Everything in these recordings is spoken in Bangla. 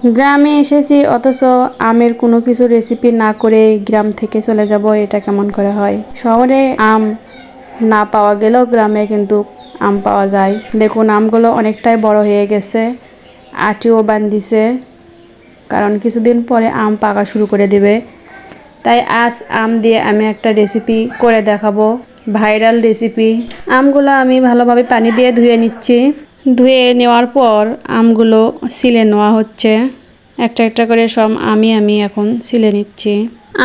গ্রামে এসেছি, অথচ আমের কোনো কিছু রেসিপি না করে গ্রাম থেকে চলে যাব, এটা কেমন করে হয়? শহরে আম না পাওয়া গেলেও গ্রামে কিন্তু আম পাওয়া যায়। দেখুন, আমগুলো অনেকটাই বড় হয়ে গেছে, আটিও বান্ধিছে, কারণ কিছুদিন পরে আম পাকা শুরু করে দেবে। তাই আজ আম দিয়ে আমি একটা রেসিপি করে দেখাবো ভাইরাল রেসিপি আমগুলো আমি ভালোভাবে পানি দিয়ে ধুয়ে নিচ্ছি। ধুয়ে নেওয়ার পর আমগুলো সিলে নেওয়া হচ্ছে। একটা একটা করে সব আমি আমি এখন সিলে নিচ্ছি।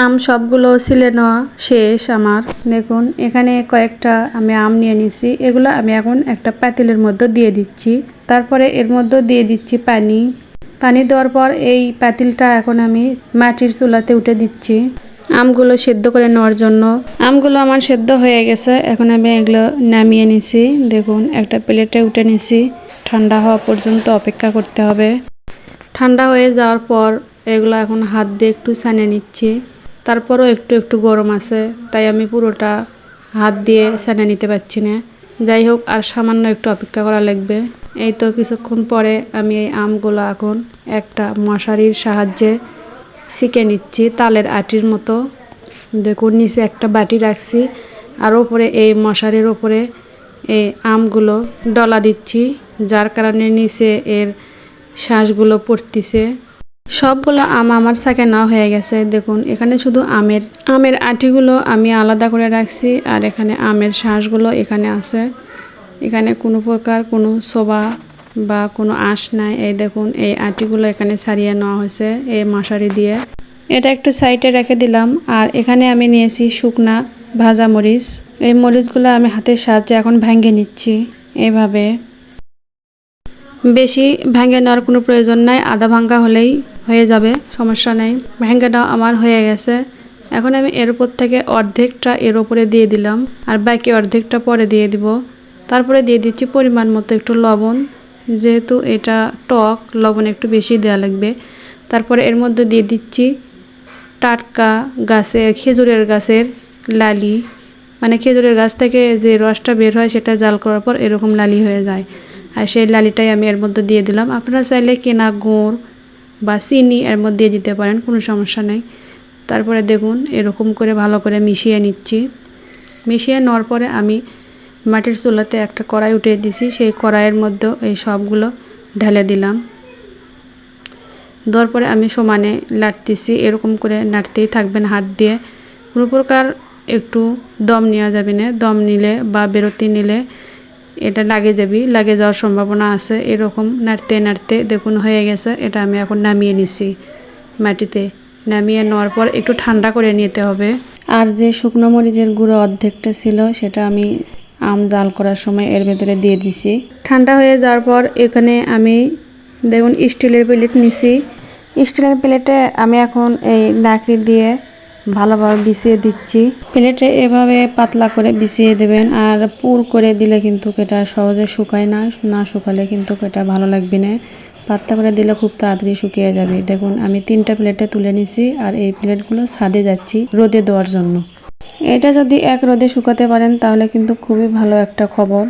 আম সবগুলো সিলে নেওয়া শেষ আমার। দেখুন, এখানে কয়েকটা আমি আম নিয়ে নিছি। এগুলো আমি এখন একটা পাতিলের মধ্যে দিয়ে দিচ্ছি। তারপরে এর মধ্যে দিয়ে দিচ্ছি পানি। পানি দেওয়ার পর এই পাতিলটা এখন আমি মাটির চুলাতে উঠে দিচ্ছি। আমগুলো সেদ্ধ করে নেওয়ার জন্য। আমগুলো আমার সেদ্ধ হয়ে গেছে। এখন আমি এগুলো নামিয়ে নিছি। দেখুন, একটা প্লেটে উঠে নিছি। ঠান্ডা হওয়া পর্যন্ত অপেক্ষা করতে হবে। ঠান্ডা হয়ে যাওয়ার পর এগুলো এখন হাত দিয়ে একটু ছানিয়ে নিচ্ছি। তারপরও একটু একটু গরম আছে। তাই আমি পুরোটা হাত দিয়ে ছানিয়ে নিতে পারছি না। যাই হোক, আর সামান্য একটু অপেক্ষা করা লাগবে। এই তো কিছুক্ষণ পরে আমি এই আমগুলো এখন একটা মশারির সাহায্যে শিখে নিচ্ছি তালের আটির মতো। দেখুন, নিচে একটা বাটি রাখছি আর ওপরে এই মশারির ওপরে এই আমগুলো ডলা দিচ্ছি, যার কারণে নিচে এর শ্বাসগুলো পড়তিছে। সবগুলো আম আমার সাকে না হয়ে গেছে। দেখুন, এখানে শুধু আমের আমের আটিগুলো আমি আলাদা করে রাখছি আর এখানে আমের শ্বাসগুলো এখানে আছে। এখানে কোনো প্রকার কোনো শোভা বা কোনো আঁশ নাই। এই দেখুন, এই আটিগুলো এখানে ছাড়িয়ে নেওয়া হয়েছে এই মশারি দিয়ে। এটা একটু সাইডে রেখে দিলাম। আর এখানে আমি নিয়েছি শুকনা ভাজা মরিচ। এই মরিচগুলো আমি হাতের সাহায্যে এখন ভেঙে নিচ্ছি এভাবে। বেশি ভেঙে নেওয়ার কোনো প্রয়োজন নাই, আধা ভাঙ্গা হলেই হয়ে যাবে, সমস্যা নেই। ভেঙে নেওয়া আমার হয়ে গেছে। এখন আমি এর উপর থেকে অর্ধেকটা এর ওপরে দিয়ে দিলাম। আর বাকি অর্ধেকটা পরে দিয়ে দিব। তারপরে দিয়ে দিচ্ছি পরিমাণ মতো একটু লবণ। যেহেতু এটা টক, লবণ একটু বেশি দেওয়া লাগবে। তারপরে এর মধ্যে দিয়ে দিচ্ছি টাটকা গাছে খেজুরের গাছের লালি। মানে খেজুরের গাছ থেকে যে রসটা বের হয় সেটা জাল করার পর এরকম লালি হয়ে যায়। আর সেই লালিটাই আমি এর মধ্যে দিয়ে দিলাম। আপনারা চাইলে কেনা গুড় বা চিনি এর মধ্যে দিয়ে দিতে পারেন, কোনো সমস্যা নেই। তারপরে দেখুন, এরকম করে ভালো করে মিশিয়ে নিচ্ছি। মিশিয়ে নেওয়ার পরে আমি মাটির চুলাতে একটা কড়াই উঠিয়ে দিছি। সেই কড়াইয়ের মধ্যে এই সবগুলো ঢেলে দিলাম। দেওয়ার পরে আমি সমানে লাটতেছি এরকম করে নাড়তেই থাকবেন হাত দিয়ে। কোনো প্রকার একটু দম নেওয়া যাবে না। দম নিলে বা বেরোতে নিলে এটা লাগে যাবি, লাগে যাওয়ার সম্ভাবনা আছে। এরকম নাড়তে নাড়তে দেখুন হয়ে গেছে। এটা আমি এখন নামিয়ে নিছি মাটিতে। নামিয়ে নেওয়ার পর একটু ঠান্ডা করে নিতে হবে। আর যে শুকনো মরিচের গুঁড়ো অর্ধেকটা ছিল সেটা আমি আম জাল করার সময় এর ভেতরে দিয়ে দিছি। ঠান্ডা হয়ে যাওয়ার পর এখানে আমি দেখুন স্টিলের প্লেট নিছি। স্টিলের প্লেটে আমি এখন এই লাকড়ি দিয়ে ভালোভাবে বিছিয়ে দিচ্ছি। প্লেটে এভাবে পাতলা করে বিছিয়ে দেবেন আর পুর করে দিলে কিন্তু এটা সহজে শুকায় না না শুকালে কিন্তু এটা ভালো লাগবে না। পাতলা করে দিলে খুব তাড়াতাড়ি শুকিয়ে যাবে। দেখুন আমি তিনটা প্লেটে তুলে নিছি আর এই প্লেটগুলো ছাদে যাচ্ছি রোদে দেওয়ার জন্য। এটা যদি এক রোদে শুকাতে পারেন, তাহলে কিন্তু খুবই ভালো একটা খবর।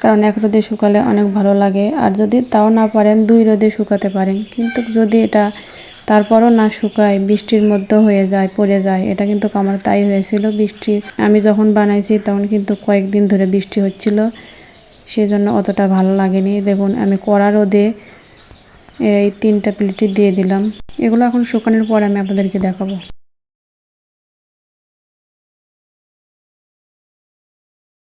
কারণ এক রোদে শুকালে অনেক ভালো লাগে। আর যদি তাও না পারেন, দুই রোদে শুকাতে পারেন। কিন্তু যদি এটা তারপরও না শুকায়, বৃষ্টির মধ্যে হয়ে যায়, পড়ে যায়, এটা কিন্তু আমার তাই হয়েছিল বৃষ্টি। আমি যখন বানাইছি, তখন কিন্তু কয়েকদিন ধরে বৃষ্টি হচ্ছিল। সেই জন্য অতটা ভালো লাগেনি। দেখুন, আমি কড়া রোদে এই তিনটা প্লেটই দিয়ে দিলাম। এগুলো এখন শুকানোর পর আমি আপনাদেরকে দেখাবো।